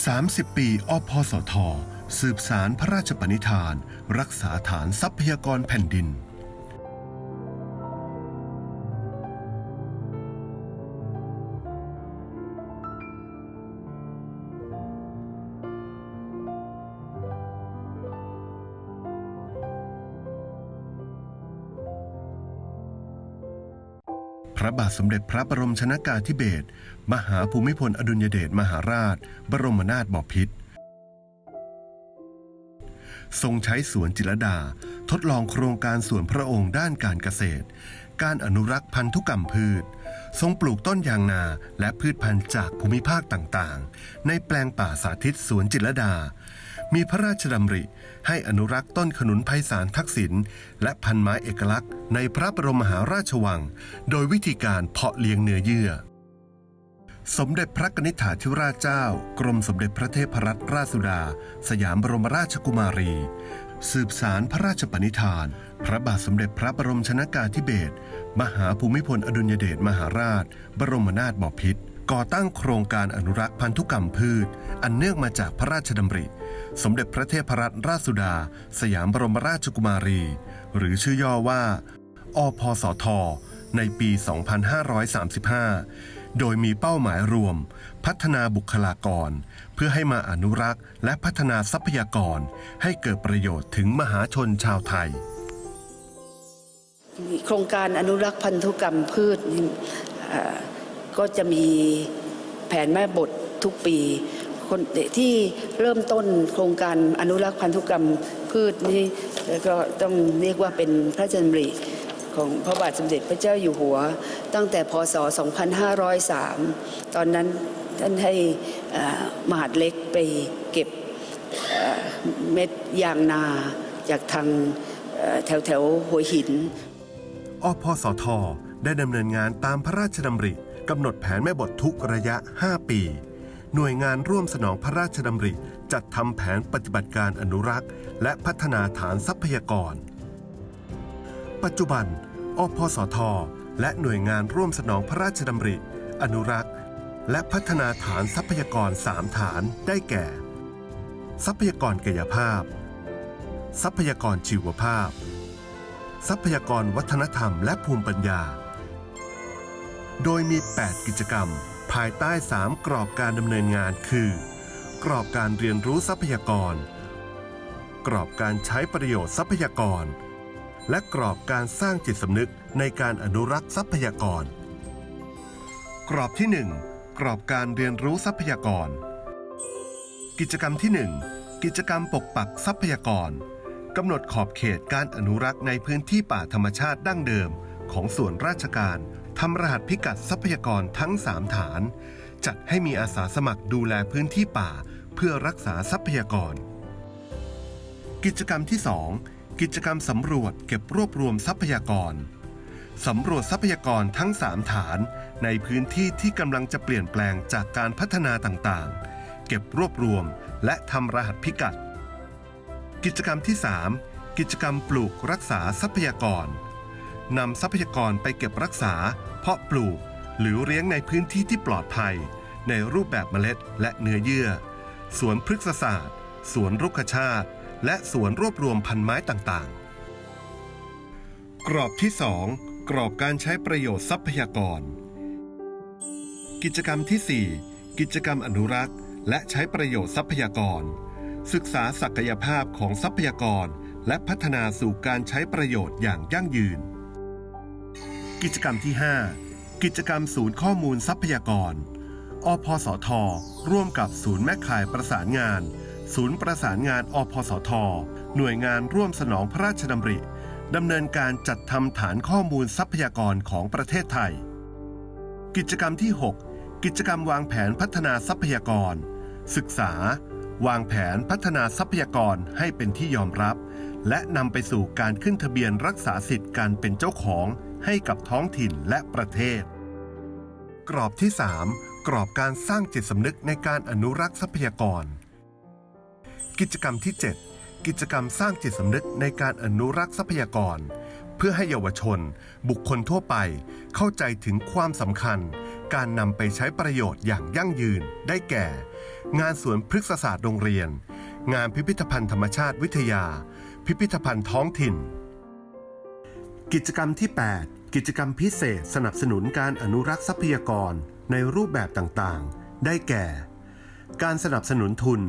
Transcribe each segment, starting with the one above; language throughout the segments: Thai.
30 ปี อพสท สืบสารพระราชปณิธาน รักษาฐานทรัพยากรแผ่นดิน ระบาทสมเด็จพระบรมชนากาธิเบศรมหาภูมิพลอดุลยเดชมหาราช บรมนาถบพิตรทรงใช้สวนจิรดา ทดลองโครงการสวนพระองค์ด้านการเกษตร การอนุรักษ์พันธุกรรมพืช ทรงปลูกต้นยางนาและพืชพันธุ์จากภูมิภาคต่างๆ ในแปลงป่าสาธิตสวนจิรดา มีพระราชดำริ ให้อนุรักษ์ต้นขนุนไพศาลทักษิณและพันไม้เอกลักษณ์ในพระบรมมหาราชวัง โดยวิธีการเพาะเลี้ยงเนื้อเยื่อ สมเด็จพระนิษฐาธิราชเจ้า กรมสมเด็จพระเทพรัตนราชสุดา สยามบรมราชกุมารี สืบสารพระราชปณิธาน พระบาทสมเด็จพระบรมชนากาธิเบศรมหาภูมิพลอดุลยเดชมหาราช บรมนาถบพิตร ก่อตั้งโครงการอนุรักษ์พันธุกรรมพืช อันเนื่องมาจากพระราชดำริ สมเด็จพระเทพรัตนราชสุดา สยามบรมราชกุมารี หรือชื่อย่อว่า อพสท ในปี 2535 โดยมีเป้าหมายรวม พัฒนาบุคลากร เพื่อให้มาอนุรักษ์และพัฒนาทรัพยากร ให้เกิดประโยชน์ถึงมหาชนชาวไทยโครงการอนุรักษ์พันธุกรรมพืช ก็จะมีแผนแม่บททุกปีคนที่เริ่มต้นโครงการอนุรักษ์พันธุกรรมพืชนี่ก็ต้องเรียกว่าเป็นพระราชดำริของพระบาทสมเด็จพระเจ้าอยู่หัว ตั้งแต่พศ 2503 ตอนนั้นท่านให้มหาดเล็กไปเก็บเม็ดยางนาจากทางแถวแถวหัวหิน อพสท ได้ดำเนินงานตามพระราชดำริ กำหนดแผนแม่บททุกระยะ 5 ปี หน่วยงานร่วมสนองพระราชดำริ จัดทำแผนปฏิบัติการอนุรักษ์ และพัฒนาฐานทรัพยากร ปัจจุบัน อพสท และหน่วยงานร่วมสนองพระราชดำริ อนุรักษ์ และพัฒนาฐานทรัพยากร 3 ฐานได้แก่ ทรัพยากรกายภาพ ทรัพยากรชีวภาพ ทรัพยากรวัฒนธรรมและภูมิปัญญา โดยมี 8 กิจกรรม ภายใต้ 3 กรอบการดำเนินงานคือ กรอบการเรียนรู้ทรัพยากร กรอบการใช้ประโยชน์ทรัพยากร และกรอบการสร้างจิตสำนึกในการอนุรักษ์ทรัพยากร กรอบที่ 1 กรอบการเรียนรู้ทรัพยากร กิจกรรมที่ 1 กิจกรรมปกปักทรัพยากรกำหนดขอบเขตการอนุรักษ์ในพื้นที่ป่าธรรมชาติดั้งเดิม ของส่วนราชการ ทำรหัสพิกัดทรัพยากรทั้ง 3 ฐาน จัดให้มีอาสาสมัครดูแลพื้นที่ป่า เพื่อรักษาทรัพยากร กิจกรรมที่ 2 กิจกรรมสำรวจเก็บรวบรวมทรัพยากรสำรวจทรัพยากรทั้ง 3 ฐาน ในพื้นที่ที่กำลังจะเปลี่ยนแปลงจากการพัฒนาต่างๆ เก็บรวบรวมและทำรหัสพิกัด กิจกรรมที่ 3 กิจกรรมปลูกรักษาทรัพยากร นำทรัพยากรไปเก็บรักษา เพาะปลูก หรือเลี้ยงในพื้นที่ที่ปลอดภัย ในรูปแบบเมล็ดและเนื้อเยื่อ สวนพฤกษศาสตร์ สวนรุกชาติ และสวนรวบรวมพันไม้ต่างๆ กรอบที่ 2 กรอบการใช้ประโยชน์ทรัพยากร กิจกรรมที่ 4 กิจกรรมอนุรักษ์ และใช้ประโยชน์ทรัพยากร ศึกษาศักยภาพของทรัพยากรและพัฒนาสู่การใช้ประโยชน์อย่างยั่งยืน กิจกรรมที่ 5 กิจกรรมศูนย์ข้อมูลทรัพยากร อพสท ร่วมกับศูนย์แม่ข่ายประสานงาน ศูนย์ประสานงานอพสท หน่วยงานร่วมสนองพระราชดำริดำเนินการจัดทำฐานข้อมูลทรัพยากรของประเทศไทย กิจกรรมที่ 6 กิจกรรมวางแผนพัฒนาทรัพยากร ศึกษา วางแผนพัฒนาทรัพยากรให้เป็นที่ยอมรับ และนำไปสู่การขึ้นทะเบียนรักษาสิทธิ์การเป็นเจ้าของ ให้กับท้องถิ่นและประเทศ กรอบที่ 3 กรอบการสร้างจิตสำนึกในการอนุรักษ์ทรัพยากร กิจกรรมที่ 7 กิจกรรมสร้างจิตสำนึกในการอนุรักษ์ทรัพยากร เพื่อให้เยาวชน บุคคลทั่วไป เข้าใจถึงความสำคัญ การนำไปใช้ประโยชน์อย่างยั่งยืนได้แก่ งานสวนพฤกษศาสตร์โรงเรียน งานพิพิธภัณฑ์ธรรมชาติวิทยา พิพิธภัณฑ์ท้องถิ่น กิจกรรมที่ 8 กิจกรรมพิเศษสนับสนุนการอนุรักษ์ทรัพยากรในรูปแบบต่างๆ ได้แก่ การสนับสนุนทุน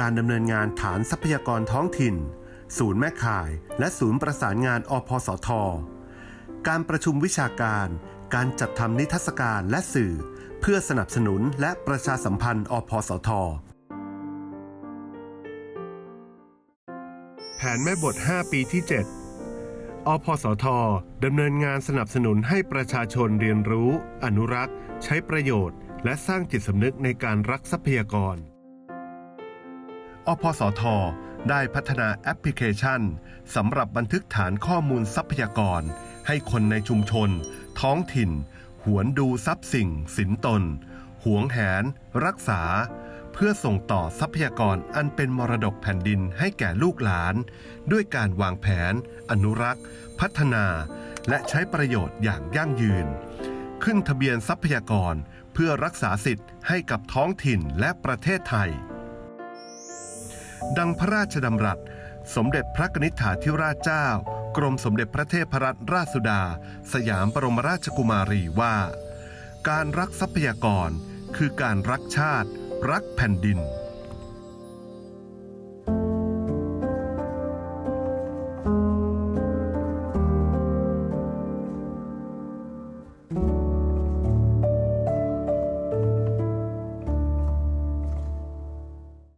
การดำเนินงานฐานทรัพยากรท้องถิ่น ศูนย์แม่ข่าย และศูนย์ประสานงานอพสท การประชุมวิชาการ การจัดทำนิทรรศการและสื่อ เพื่อสนับสนุนและประชาสัมพันธ์อพสท แผนแม่บท 5 ปีที่ 7 อพสทดำเนินงานสนับสนุนให้ประชาชนเรียนรู้ อนุรักษ์ ใช้ประโยชน์ และสร้างจิตสำนึกในการรักทรัพยากร อพสท ได้พัฒนาแอปพลิเคชันสำหรับบันทึกฐานข้อมูลทรัพยากร ให้คนในชุมชน ท้องถิ่น หวนดูทรัพย์สิ่ง สินตน หวงแหน รักษา เพื่อส่งต่อทรัพยากรอันเป็นมรดกแผ่นดินให้แก่ลูกหลาน ด้วยการวางแผน อนุรักษ์ พัฒนา และใช้ประโยชน์อย่างยั่งยืน ขึ้นทะเบียนทรัพยากรเพื่อรักษาสิทธิ์ให้กับท้องถิ่นและประเทศไทย ดังพระราชดำรัส สมเด็จพระนิษฐาธิราชเจ้า กรมสมเด็จพระเทพรัตนราชสุดา สยามบรมราชกุมารีว่า การรักทรัพยากรคือการรักชาติ รักแผ่นดิน